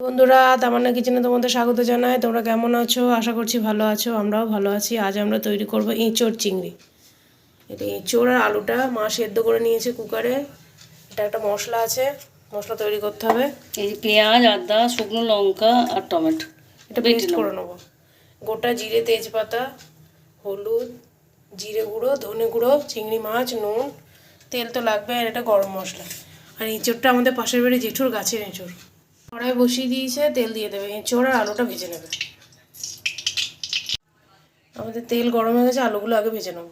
বন্ধুরা তামান্না কিচেনে তোমাদের স্বাগত জানাই। তোমরা কেমন আছো? আশা করছি ভালো আছো আমরাও ভালো আছি। আজ আমরা তৈরি করব এঁচোড় চিংড়ি। এটা এঁচোড় আর আলুটা মা সেদ্ধ করে নিয়েছে কুকারে। এটা একটা মশলা আছে মশলা তৈরি করতে হবে। এই যে পেঁয়াজ আদা শুকনো লঙ্কা আর টমেটো। এটা পেস্ট করে নেব। গোটা জিরে তেজপাতা হলুদ জিরে গুঁড়ো ধনে গুঁড়ো চিংড়ি মাছ নুন। তেল তো লাগবে আর এটা গরম মশলা। আর এঁচোড়টা আমাদের পাশের বাড়ি জেঠুর গাছের এঁচোড় কড়াই বসিয়ে দিয়েছে, তেল দিয়ে দেবে। এঁচোড় আর আলুটা ভেজে নেবে। আমাদের তেল গরম হয়ে গেছে, আলুগুলো আগে ভেজে নেব।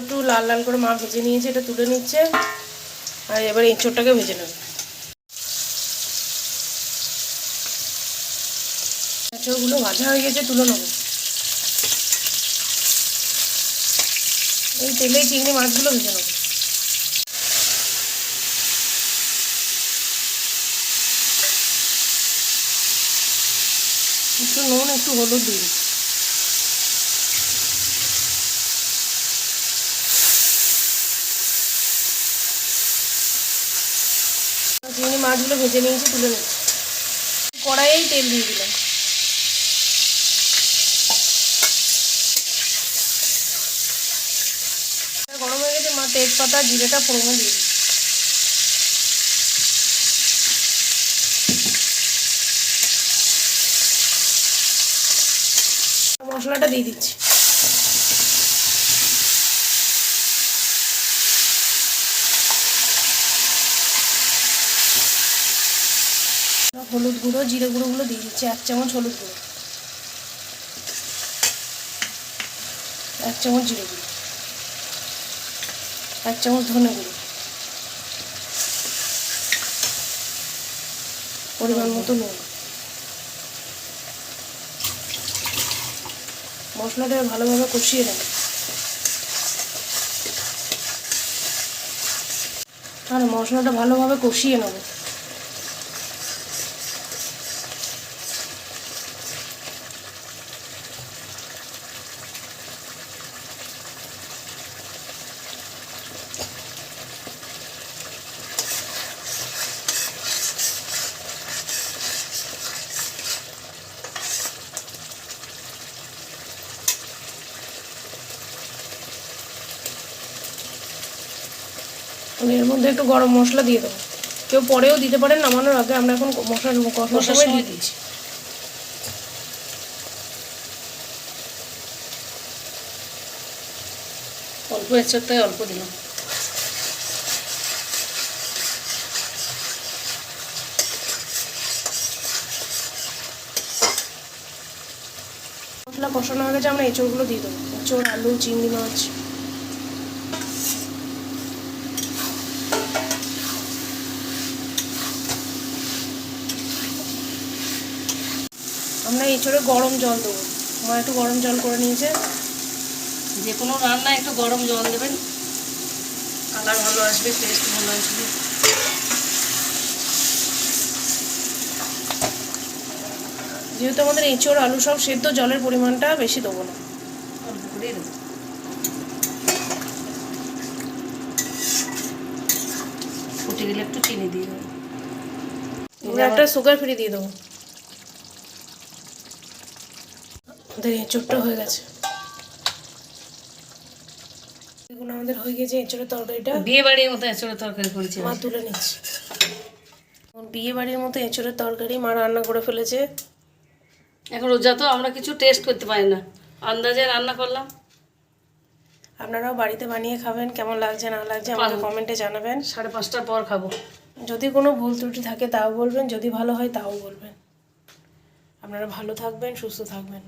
একটু লাল লাল করে মা ভেজে নিয়েছে, এটা তুলে নিচ্ছে। আর এবার এঁচোড়টাকে ভেজে নেবে। এঁচোড়গুলো ভাজা হয়ে গেছে, তুলে নেব। এই তেলেই চিংড়ি মাছগুলো ভেজে নেব। একটু নুন, একটু হলুদ দিন চিংড়ি মাছগুলো ভেজে নিয়েছি, তুলে নিচ্ছি। কড়াইয়েই তেল দিয়ে দিলাম গরম হয়ে গেছে মা তেজপাতা, জিরেটা ফোড়নে দিয়ে দিই। মশলাটা দিয়ে দিচ্ছি। হলুদ গুঁড়ো, জিরে গুঁড়োগুলো দিয়ে দিচ্ছি, এক চামচ হলুদ গুঁড়ো। এক চামচ জিরে গুঁড়ো। এক চামচ ধনে গুঁড়ো। পরিমাণ মতো নুন। মশলাটা ভালোভাবে কষিয়ে নেবে। আর মশলাটা ভালোভাবে কষিয়ে নেবে। আমি এর মধ্যে একটু গরম মশলা দিয়ে দেবো। কেউ পরেও দিতে পারেন নামানোর আগে আমরা এখন মশলা কষার সময় সময় দিয়ে দিচ্ছি। অল্প এঁচড়টাই অল্প দিলাম। মশলা কষানো হয়ে গেছে আমরা এঁচড়গুলো দিয়ে দেবো। এঁচড় আলু চিংড়ি মাছ। আমরা এঁচড়ে গরম জল দেবো। মা একটু গরম জল করে নিয়েছে। যে কোনো রান্নায় একটু গরম জল দেবেন। কালার ভালো আসবে টেস্ট ভালো আসবে। যেহেতু আমাদের এঁচড় আলু সব সেদ্ধ জলের পরিমাণটা বেশি দেবো না। অল্প করেই দেবো। ফুটে গেলে একটু চিনি দিয়ে দেবো। একটা সুগার ফ্রি দিয়ে দেবো। আমাদের এঁচড়টা হয়ে গেছে। দেখুন আমাদের হয়ে গেছে এঁচড়ের তরকারিটা। বিয়ে বাড়ির মতো এঁচড়ের তরকারি করেছি। মা তুলে নিচ্ছে। বিয়ে বাড়ির মতো এঁচড়ের তরকারি মা রান্না করে ফেলেছে। এখন রোজা তো আমরা কিছু টেস্ট করতে পারি না। আন্দাজে রান্না করলাম। আপনারাও বাড়িতে বানিয়ে খাবেন কেমন লাগছে না লাগছে আমাকে কমেন্টে জানাবেন। সাড়ে পাঁচটার পর খাব। যদি কোনো ভুল ত্রুটি থাকে তাও বলবেন যদি ভালো হয় তাও বলবেন। আপনারা ভালো থাকবেন সুস্থ থাকবেন।